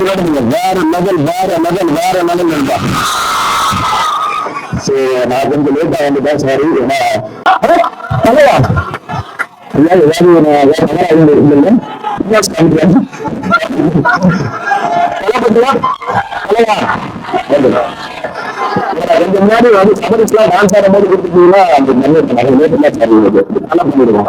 சொல்லுங்க வேற லெவல் வேற லெவல் வேற லெவல் இருந்தா சரி நான் கொஞ்சம் லேட்டா வந்துட்டேன் சாரி ஏன்னா தலைவா ஐயா ஏதாவது ஒரு வேற நல்லா ரெண்டு முன்னாடி வந்து சபரிஸ்லாம் டான்ஸ் கொடுத்துட்டீங்கன்னா அந்த நல்ல நல்லா பண்ணிடுவோம்.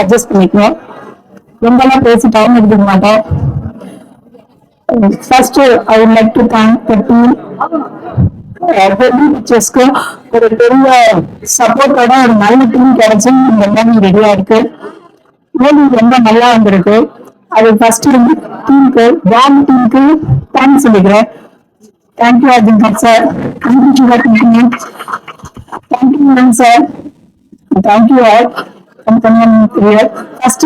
அட்ஜஸ்ட் பண்ணிக்கணும். ரொம்பலாம் பேசி டைம் எடுத்துக்க மாட்டோம். First I would like to thank ஒரு பெரிய சப்போர்ட்டோட ஒரு நல்ல டீம் கிடைச்சு இந்த மூவி ரெடியா இருக்கு. மூவி ரொம்ப நல்லா வந்திருக்கு. அது ஃபர்ஸ்ட் டீமுக்கு வாம் டீமுக்கு தேங்க்ஸ் சொல்லிக்கிறேன். Thank you Arjun sir thank you sugar thank you ma'am sir Thank you all. And come on here. First,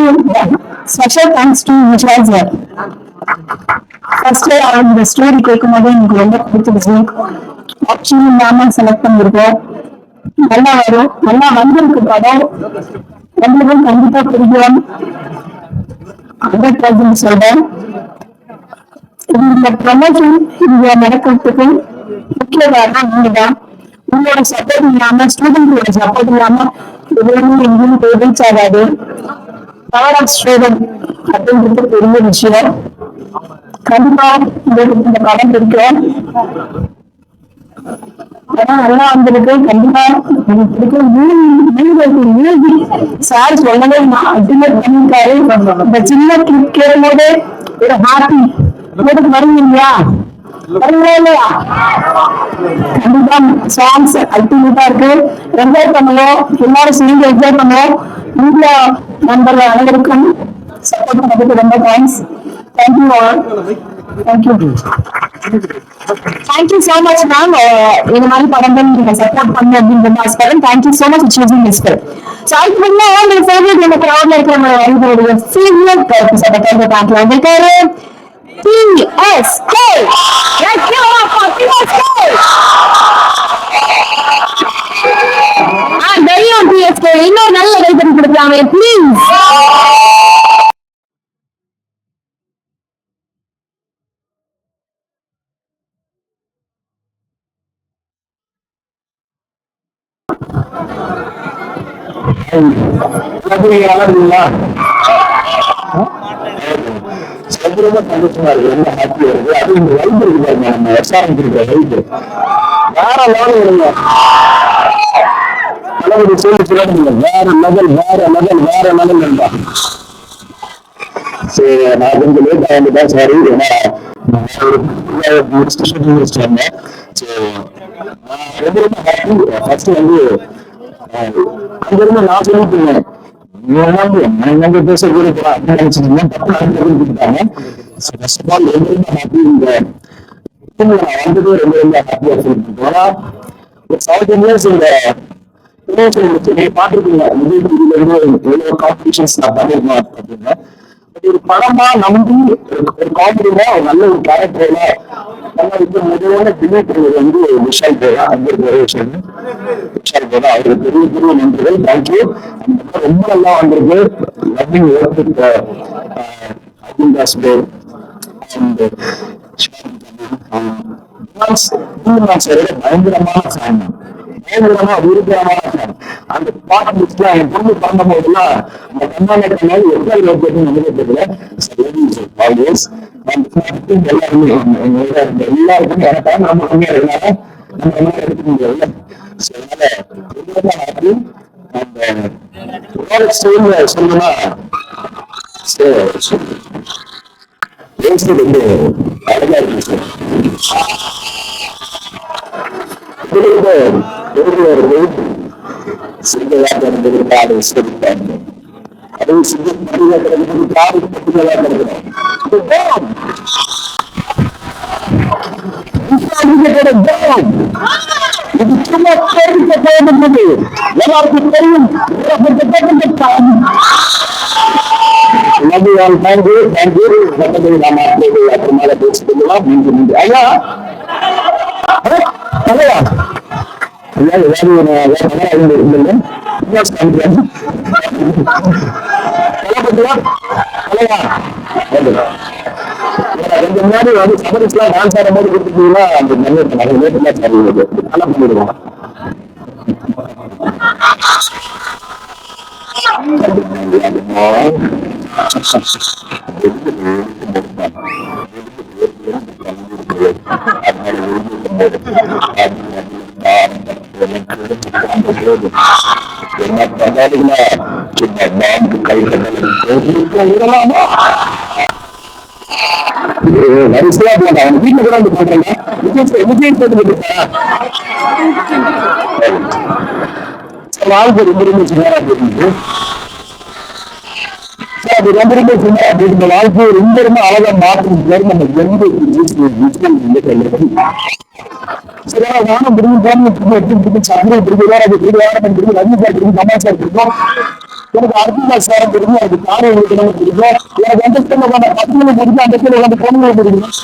special thanks to Vijay sir. Story கேட்கும் போது எனக்கு ரொம்ப பிடிச்சிருச்சு ஆக்சுவலி நாம செலக்ட் பண்ணிருக்கோம் நல்லா வரும். நல்லா வந்திருக்கு படம் நம்மளுக்கும் கண்டிப்பா பிடிக்கும். ஹண்ட்ரட் பர்சன்ட் சொல்றேன். இந்த ப்ரமோஷன் இங்க நடக்கிறதுக்கு முக்கிய காரணம் நீங்க தான் உங்களோட சப்போர்ட் இல்லாம ஸ்டூடெண்ட்ஸோட சப்போர்ட் இல்லாம எதுவுமே எங்கேயும் போய் ரீச் ஆகாது. பவர் ஆஃப் ஸ்டூடெண்ட் அப்படின்றது பெரிய விஷயம். கண்டிப்பா இந்த இந்த படம் பிடிக்கும். படம் நல்லா வந்திருக்கு. கண்டிப்பா எனக்கு பிடிக்கும். சார் சொல்லவே அல்டிமேட் பண்ணிருக்காரு இந்த சின்ன கிளிப் கேட்கும் போதே ஒரு ஹாப்பி வீட்டுக்கு வருவீங்க இல்லையா வருவீங்களா இல்லையா கண்டிப்பா சாங்ஸ் அல்டிமேட்டா இருக்கு என்ஜாய் பண்ணுவோம் எல்லாரும் சேர்ந்து என்ஜாய் பண்ணுவோம் மீடியா நண்பர்கள் அனைவருக்கும் சப்போர்ட் பண்ணதுக்கு ரொம்ப thanks thank you all thank you thank you so much ma'am இந்த மாதிரி படங்கள் நீங்க சப்போர்ட் பண்ணு அப்படின்னு ஆசைப்படுறேன் thank you so much choosing this film so அதுக்கு முன்னாடி உங்க ஃபேவரட் நம்ம கிரௌட்ல இருக்கிற அறிவுடைய ஃபேவரட் அந்த கைது பேங்க்ல வந்திருக்காரு PSK Let's give it up for PSK ஆ தெரியும் பிஎஸ்கே இன்னொரு நல்ல கைத்தறி கொடுக்கலாமே ப்ளீஸ் இருக்கீங்களா சதுரமா சந்தோஷமா இருக்கு. ரொம்ப ஹாப்பியா இருக்கு. அது இந்த இருக்கு பாருங்க. நம்ம எஸ்ஆர்எம் இருக்கிற வைப் வேற லெவல் விடுங்க அளவு சொல்லி சொல்லுங்க. வேற லெவல் வேற லெவல் வேற லெவல் நண்பா சரி நான் கொஞ்சம் லேட்டா வந்துட்டேன் சாரி ஏன்னா ஒரு முடிச்சுட்டு முடிச்சிட்டேன் சரி நான் ரொம்ப ரொம்ப ஹாப்பி ஃபர்ஸ்ட் வந்து அங்கிருந்து நான் சொல்லிட்டு இருந்தேன். நீங்க பேசக்கூடிய நினைச்சிருந்தீங்க ஃபர்ஸ்ட் ஆஃப் ஆல் ரொம்ப ரொம்ப ஹாப்பி இந்த வந்தது ரொம்ப ரொம்ப ஹாப்பியா ஃபீல் ஒரு செவன்டீன் இயர்ஸ் இந்த பாத்துருக்கீங்க எவ்வளவு காம்படிஷன்ஸ் நான் பண்ணிருக்கேன் அப்படின்னா ஒரு படமா நம்பி ஒரு காமெடினா ஒரு நல்ல ஒரு கேரக்டர்ல நம்ம வந்து முதலான டிலேட் வந்து விஷால் பேரா அங்க இருக்கிற விஷயம். விஷால் பேரா அவருக்கு பெரிய பெரிய நன்றிகள் தேங்க்யூ அந்த படம் ரொம்ப நல்லா வந்திருக்கு. லவ்விங் ஒர்க் அர்ஜுன் பேர் அண்ட் பயங்கரமான ஃபேன் பயங்கரமா விருப்பமான அந்த பாட்டு முடிச்சுலாம் என் பொண்ணு பிறந்த போதெல்லாம் அந்த கண்ணாடி மாதிரி எவ்வளவு லோக்கேட்டு நமக்கு தெரியல ஆல்வேஸ் எல்லாருமே எல்லாருக்கும் கரெக்டா நம்ம கம்மியா இருந்தாலும் நம்ம என்ன எடுக்க முடியல. அதனால அந்த பேசுறது வந்து அழகா இருக்கு சார். இதுக்கு எதிர்ப்பு வருது சிறுகையாக இருந்தது காடு சிறுத்தாங்க அது சிறு பட்டியாக கிடக்கிறது காடு பட்டியாக கிடக்கிறோம் இது சும்மா தெரிவிக்க போகிறது எல்லாருக்கும் தெரியும் நன்றி நான் தேங்க்யூ தேங்க்யூ மற்றபடி நாம் அப்போது அப்புறமாக பேசிக்கலாம் மீண்டும் மீண்டும் ஐயா தலையா ஐயா ஏதாவது ஒரு வேற மகன் இருந்தீங்க தலைப்பட்டியா தலையா கொஞ்சம் முன்னாடி வந்து சபரிஸ்லாம் டான்ஸ் ஆடும் போது கொடுத்துட்டீங்கன்னா அந்த நல்ல நிறைய நேரத்தில் சரி நல்லா பண்ணிடுவோம் என்ன கை வரிசையா போட்டா அவன் வீட்டுல கூட வந்து விஜய் போட்டு போட்டுருக்கா வாழ்க்கை ரொம்ப ரொம்ப சுமாரா போயிருக்கு அது ரொம்ப ரொம்ப சுமாரா போயிருக்கு இந்த வாழ்க்கையை ரொம்ப ரொம்ப அழகா மாற்றும் பேர் நம்ம எந்த ஒரு வானம் பிடிக்கும் போன எடுத்து பிடிக்கும் சந்திரன் பிடிக்கும் வேற அது பிடிக்கும் வேற சார் ரஜினிகாந்த் பிடிக்கும் கமல்சார் பிடிக்கும் எனக்கு எனக்கு காரை எனக்கு உட்காந்து பசங்களை அந்த ஸ்கூல்ல உட்காந்து பொண்ணுங்களை பிடிக்கும்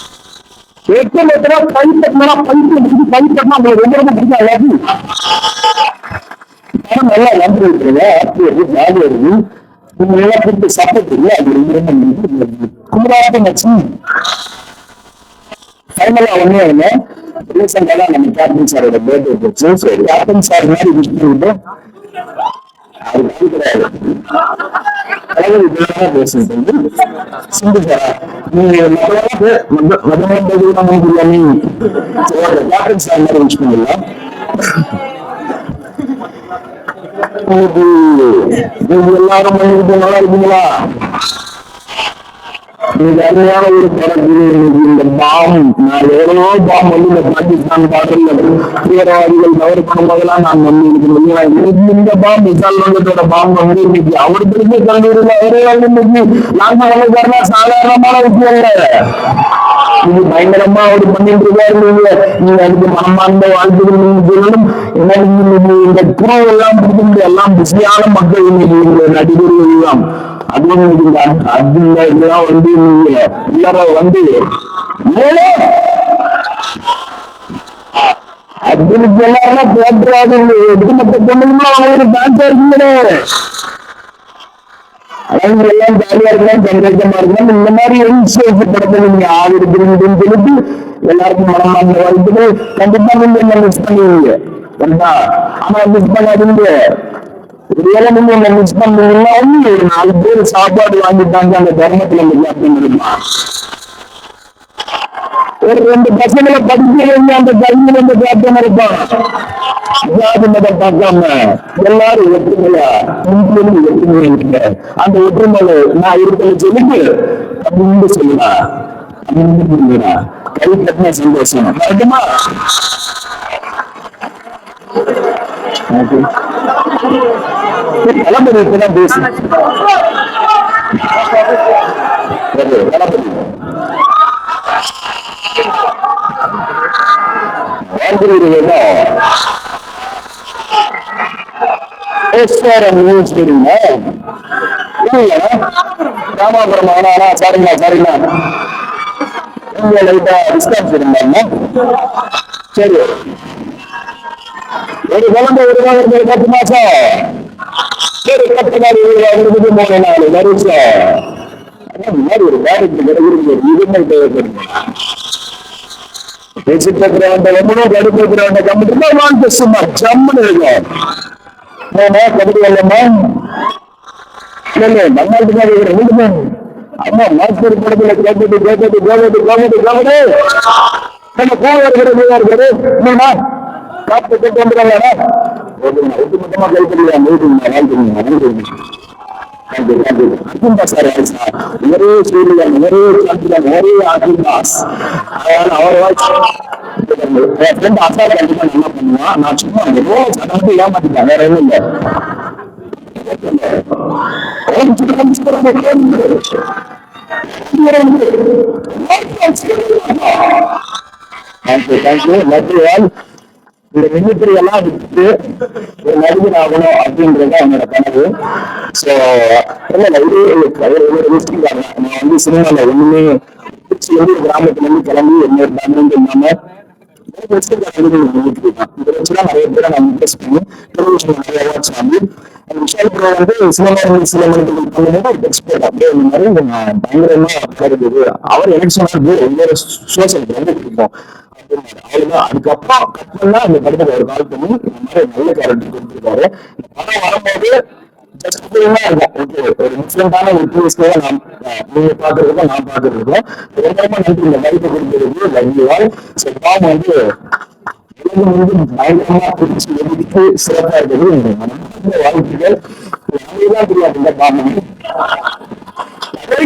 எட்டு லட்சம் பை கட்டினா பைப்பு பிடிக்கும் பை கட்டினா உங்களுக்கு ரொம்ப ரொம்ப பிடிக்கும் எல்லாத்தையும் பணம் நல்லா வந்து இருக்கிறது ஆட்சி வருது ஜாதி வருது நீங்க எல்லாம் இல்லை அது ரொம்ப குமராட்டம் வச்சு ஃபைனலா ரீசெண்டா நம்ம கேப்டன் சாரோட பர்த்டே போச்சு ஸோ கேப்டன் சார் மாதிரி விஷ் பண்ணிட்டோம் அது கிடையாது இதெல்லாம் பேசுறது சிந்து சாரா நீங்க மதமான பிரியாணி கேப்டன் சார் மாதிரி விஷ் பண்ணலாம் நீங்க எல்லாரும் நல்லா இருக்கீங்களா இது அருமையான ஒரு இந்த பாம் நான் எவ்வளவோ பாம் வந்து இந்த பாகிஸ்தான் பாடல்ல தீவிரவாதிகள் நான் வந்து இருக்கிறேன் இந்த பாம் விசால் வங்கத்தோட வந்து இன்னைக்கு அவர் கல்லூரியில் அவரே வந்து இன்னைக்கு சாதாரணமான விஷயம் இல்லை இது பயங்கரமா அவர் பண்ணிட்டு இருக்காரு நீங்க. நீங்க அதுக்கு மனமார்ந்த வாழ்த்துக்கள் நீங்க சொல்லணும். ஏன்னா நீங்க இந்த குரு எல்லாம் பிடிச்சிட்டு எல்லாம் பிஸியான மக்கள் இன்னைக்கு நடிகர்கள் எல்லாம். அதுவும் இன்னைக்கு இந்த அர்ஜுன் இதெல்லாம் வந்து நீங்க எல்லாரும் வந்து ஏழை அர்ஜுனுக்கு எல்லாரும் போட்டுறாது ஒட்டுமொத்த பொண்ணுங்களா அவங்களுக்கு டான்ஸ் இருக்குங்களே? அவங்க எல்லாம் ஜாலியா இருக்கலாம் சந்தோஷமா இருக்கலாம். இந்த மாதிரி யங்ஸ்டர்ஸ் படத்தை நீங்க ஆதரிக்கிறீங்கன்னு சொல்லிட்டு எல்லாருக்கும் மனமார்ந்த வாழ்த்துக்கள். கண்டிப்பா நீங்க என்ன மிஸ் பண்ணுவீங்க கரெக்டா ஆனா மிஸ் பண்ணாதீங்க. ஒருவேளை நீங்க என்ன மிஸ் பண்ணீங்கன்னா ஒரு நாலு பேர் சாப்பாடு வாங்கிட்டாங்க அந்த தர்மத்துல அப்படின்னு கேப்டன் ஒரு ரெண்டு பசங்களை படிக்க அந்த கல்வியில வந்து கேப்டன் இருப்பான். ஜாதி மதம் பார்க்காம எல்லாரும் ஒற்றுமையா இந்தியனும் ஒற்றுமையா இருக்க அந்த ஒற்றுமையில நான் இருக்கிறத சொல்லிட்டு அப்படின்னு சொல்லுடா. அப்படின்னு சொல்லுடா. கை கட்டின சந்தோஷம். நடக்குமா தளபதி பேசு தளபதி வாழ்கிறீர்களா தெரியுமா ராமாபுரம் ஆனா சரிங்களா சரிங்களா நீங்க லைட்டா டிஸ்கவுண்ட் இருந்தாங்க சரி ஒரு குழந்தை உருவாகிறது பத்து மாசம் சரி பத்து நாள் உருவாகிறது மூணு நாள் வருஷம் ஒரு வேலைக்கு கிடைக்கிறது இதுமே தேவைப்படுது பேசிட்டு எம்மனோ கடுப்புறவங்க கம்பிட்டு வாங்க சும்மா ஜம்முன்னு இருக்கும் ஏன்னா கபடி வரலமா இல்ல நம்மளுக்கு தான் இருக்கிற வீடுமே அம்மா மாஸ்டர் படத்துல கேட்டது கேட்டது கேட்டது கேட்டது கேட்டது நம்ம கோவம் இருக்கிறது இருக்கிறது என்னன்னா காப்பு கட்டு வந்துடுறாங்க ஒட்டுமொத்தமா கைப்பற்றியா மீட்டுங்க வாழ்த்துங்க அர்ஜுன் சார் ஒரே சூரியன் ஒரே சாந்திரன் ஒரே அர்ஜுன் தாஸ் அதனால அவர் வாய்ஸ் என் ஃப்ரெண்ட் அசா கண்டிப்பா என்ன பண்ணுவான் நான் சும்மா ஏதோ சடங்கு ஏமாத்திட்டேன் வேற எதுவும் இல்லை thank you thank you love all இந்த மிமிக்ரி எல்லாம் விட்டு ஒரு நடிகர் ஆகணும் அப்படின்றது என்னோட கனவு. ஸோ இல்லை இது ஒரு விஷயம் நான் வந்து சினிமாவில் ஒண்ணுமே திருச்சி வந்து கிராமத்துல இருந்து கிளம்பி என்ன பேக்ரவுண்ட் இல்லாம தான் நிறைய பேரை நான் இன்ட்ரெஸ்ட் பண்ணி டெலிவிஷன் நிறைய அவார்ட்ஸ் வாங்கி அந்த ப்ரோ வந்து சினிமா சில மனிதர்கள் பண்ணும்போது ஒரு எக்ஸ்பர்ட் அப்படியே இந்த மாதிரி பயங்கரமா கருதுது அவர் எனக்கு சொன்னாரு ஒரு சோசியல் ரொம்ப பிடிக்கும் அப்படின்னாரு. அவ்வளவுதான் அதுக்கப்புறம் கட் தான் அந்த படத்துல ஒரு கால் இந்த மாதிரி நல்ல கேரக்டர் கொடுத்துருக்காரு. இந்த படம் வரும்போது ஓகே ஒரு டிஃப்ரெண்டான ஒரு டூரிஸ்டே நான் நீங்க பாக்குறதுக்கும் நான் பாக்குறதுக்கும் ரொம்ப நன்றி இந்த வாய்ப்பு கொடுத்ததுக்கு லவ்யூவால் ஸோ வந்து பயங்கரமா பிடிச்சி எடுத்து சிறப்பா இருக்குது. வாழ்த்துக்கள் தெரியாது இந்த பாவம்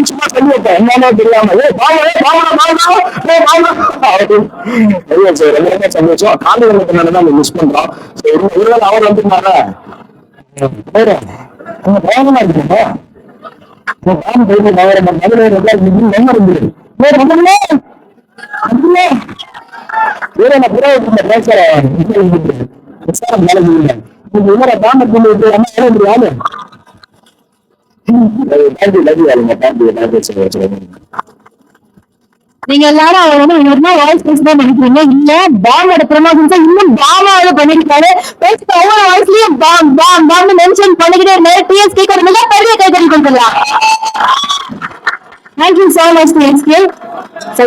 சும்மா சொல்லி வைப்பேன் என்னன்னே தெரியாம ஏ பாவம் ஏ பாவம் ஏ பாவம் சார் ரொம்ப சந்தோஷம் காந்தி வந்து மிஸ் பண்றோம். ஒருவேளை அவர் வந்துருந்தாரா வேற உங்க நான் போயிட்டு நகரம் மதுரை நம்பர் இருந்தது வேற முதல்ல அதுல வேற நான் பேசுறேன் விசாரம் வேலை இல்லை நீங்க இவரை தாமத்தில் என்ன வேலை முடியாது தேங்க்யூ லவ் யூ ஆளுங்க தேங்க்யூ தேங்க்யூ சொல்லுங்க நீங்க எல்லாரும் அவர் வந்து இன்னொரு வாய்ஸ் பேசி தான் நினைக்கிறீங்க? இல்ல பாமோட ப்ரமோஷன்ஸ் இன்னும் பாமாவோட பண்ணிருக்காரு? பேசி ஒவ்வொரு வாய்ஸ்லயும் பாம் பாம் பாம்னு மென்ஷன் பண்ணிக்கிட்டே இருந்தாரு. டிஎஸ்கே ஒரு மிகப்பெரிய கைத்தறி கொடுத்துடலாம் thank you so much TSK so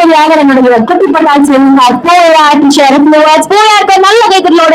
பதி ஆக நம்முடைய குட்டி பட்டாசு போயா ஷேர் போயா இருக்க நல்ல கைத்தறியோட